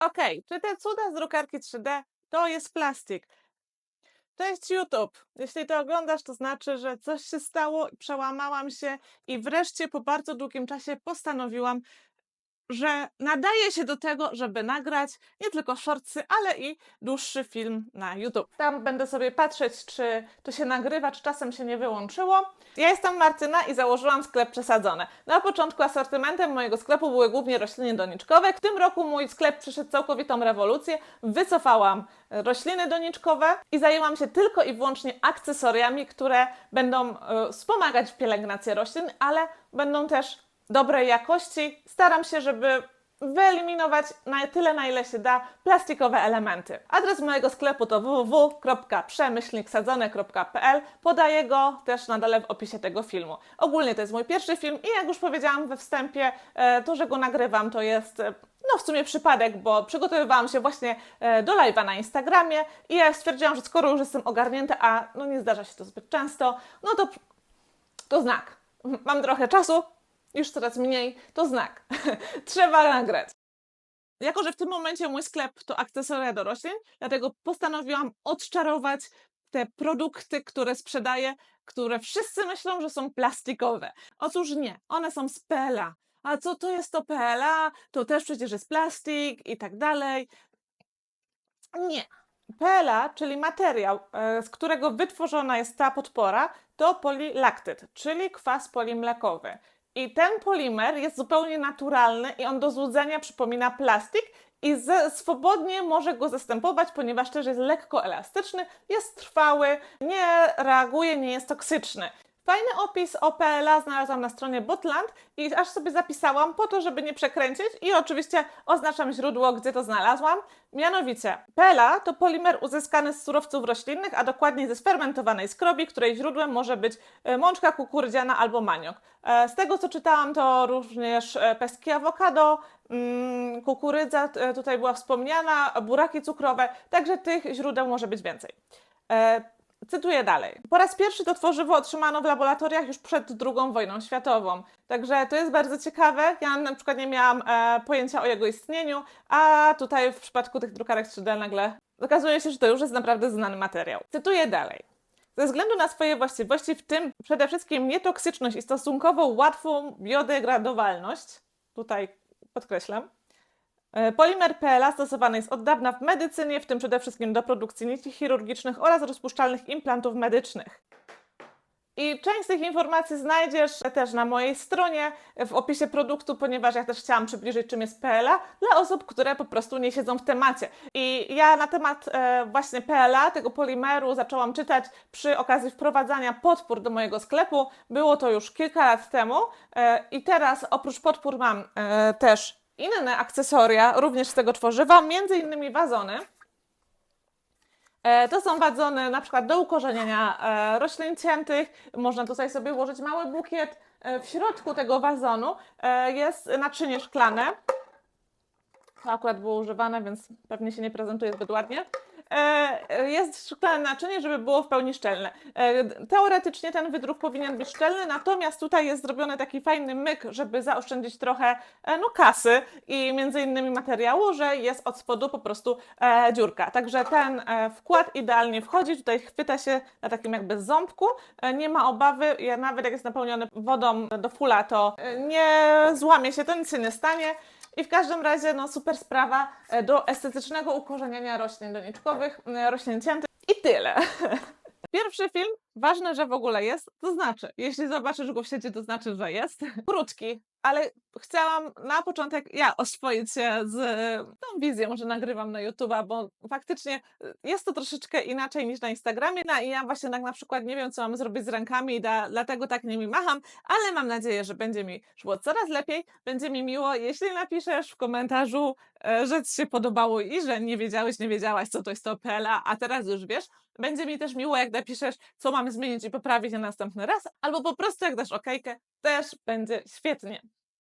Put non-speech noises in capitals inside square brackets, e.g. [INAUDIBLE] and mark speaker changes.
Speaker 1: Okej, czy te cuda z drukarki 3D to jest plastik? Cześć YouTube. Jeśli to oglądasz, to znaczy, że coś się stało, przełamałam się i wreszcie po bardzo długim czasie postanowiłam, że nadaje się do tego, żeby nagrać nie tylko shortsy, ale i dłuższy film na YouTube. Tam będę sobie patrzeć, czy to się nagrywa, czy czasem się nie wyłączyło. Ja jestem Martyna i założyłam sklep Przesadzone. Na początku asortymentem mojego sklepu były głównie rośliny doniczkowe. W tym roku mój sklep przeszedł całkowitą rewolucję. Wycofałam rośliny doniczkowe i zajęłam się tylko i wyłącznie akcesoriami, które będą e, wspomagać w pielęgnacji roślin, ale będą też dobrej jakości. Staram się, żeby wyeliminować na tyle, na ile się da plastikowe elementy. Adres mojego sklepu to www.przemyślniksadzone.pl. Podaję go też na dole w opisie tego filmu. Ogólnie to jest mój pierwszy film i jak już powiedziałam we wstępie, e, to, że go nagrywam, to jest e, no w sumie przypadek, bo przygotowywałam się właśnie e, do live'a na Instagramie i ja stwierdziłam, że skoro już jestem ogarnięta, a no nie zdarza się to zbyt często, no to to znak. Mam trochę czasu, już coraz mniej, to znak. [LAUGHS] Trzeba nagrać. Jako, że w tym momencie mój sklep to akcesoria do roślin, dlatego postanowiłam odczarować te produkty, które sprzedaję, które wszyscy myślą, że są plastikowe. Otóż nie, one są z PLA. A co to jest to PLA? To też przecież jest plastik i tak dalej. Nie. PLA, czyli materiał, e, z którego wytworzona jest ta podpora, to polilaktyd, czyli kwas polimlekowy. I ten polimer jest zupełnie naturalny i on do złudzenia przypomina plastik i ze, swobodnie może go zastępować, ponieważ też jest lekko elastyczny, jest trwały, nie reaguje, nie jest toksyczny. Fajny opis o PLA znalazłam na stronie Botland i aż sobie zapisałam po to, żeby nie przekręcić i oczywiście oznaczam źródło, gdzie to znalazłam. Mianowicie PLA to polimer uzyskany z surowców roślinnych, a dokładniej ze sfermentowanej skrobi, której źródłem może być e, mączka kukurydziana albo maniok. E, Z tego co czytałam to również e, pestki awokado, mm, kukurydza tutaj była wspomniana, buraki cukrowe, także tych źródeł może być więcej. Cytuję dalej. Po raz pierwszy to tworzywo otrzymano w laboratoriach już przed II wojną światową. Także to jest bardzo ciekawe. Ja na przykład nie miałam e, pojęcia o jego istnieniu, a tutaj w przypadku tych drukarek 3D nagle okazuje się, że to już jest naprawdę znany materiał. Cytuję dalej. Ze względu na swoje właściwości, w tym przede wszystkim nietoksyczność i stosunkowo łatwą biodegradowalność, tutaj podkreślam, Polimer PLA stosowany jest od dawna w medycynie, w tym przede wszystkim do produkcji nici chirurgicznych oraz rozpuszczalnych implantów medycznych. I część z tych informacji znajdziesz też na mojej stronie w opisie produktu, ponieważ ja też chciałam przybliżyć, czym jest PLA dla osób, które po prostu nie siedzą w temacie. I ja na temat e, właśnie PLA, tego polimeru, zaczęłam czytać przy okazji wprowadzania podpór do mojego sklepu. Było to już kilka lat temu. E, I teraz oprócz podpór mam e, też inne akcesoria, również z tego tworzywa, między innymi wazony. E, To są wazony na przykład do ukorzeniania e, roślin ciętych. Można tutaj sobie włożyć mały bukiet. E, W środku tego wazonu jest naczynie szklane. To akurat było używane, więc pewnie się nie prezentuje zbyt ładnie. E, Jest szklane naczynie, żeby było w pełni szczelne. E, Teoretycznie ten wydruk powinien być szczelny, natomiast tutaj jest zrobiony taki fajny myk, żeby zaoszczędzić trochę e, no, kasy i między innymi materiału, że jest od spodu po prostu e, dziurka. Także ten e, wkład idealnie wchodzi, tutaj chwyta się na takim jakby ząbku, e, nie ma obawy, nawet jak jest napełniony wodą do fula, to e, nie złamie się, to nic się nie stanie. I w każdym razie, no super sprawa e, do estetycznego ukorzeniania roślin doniczkowych, roślin ciętych i tyle. [LAUGHS] Pierwszy film, ważne, że w ogóle jest, to znaczy, jeśli zobaczysz go w sieci, to znaczy, że jest. [LAUGHS] Krótki, ale chciałam na początek ja oswoić się z tą wizją, że nagrywam na YouTube'a, bo faktycznie e, jest to troszeczkę inaczej niż na Instagramie. No i ja właśnie tak na przykład nie wiem, co mam zrobić z rękami da, dlatego tak nimi macham, ale mam nadzieję, że będzie mi szło coraz lepiej. Będzie mi miło, jeśli napiszesz w komentarzu, e, że Ci się podobało i że nie wiedziałeś, nie wiedziałaś, co to jest to PLA, a teraz już wiesz. Będzie mi też miło, jak napiszesz, co mam zmienić i poprawić na następny raz, albo po prostu jak dasz okejkę, też będzie świetnie.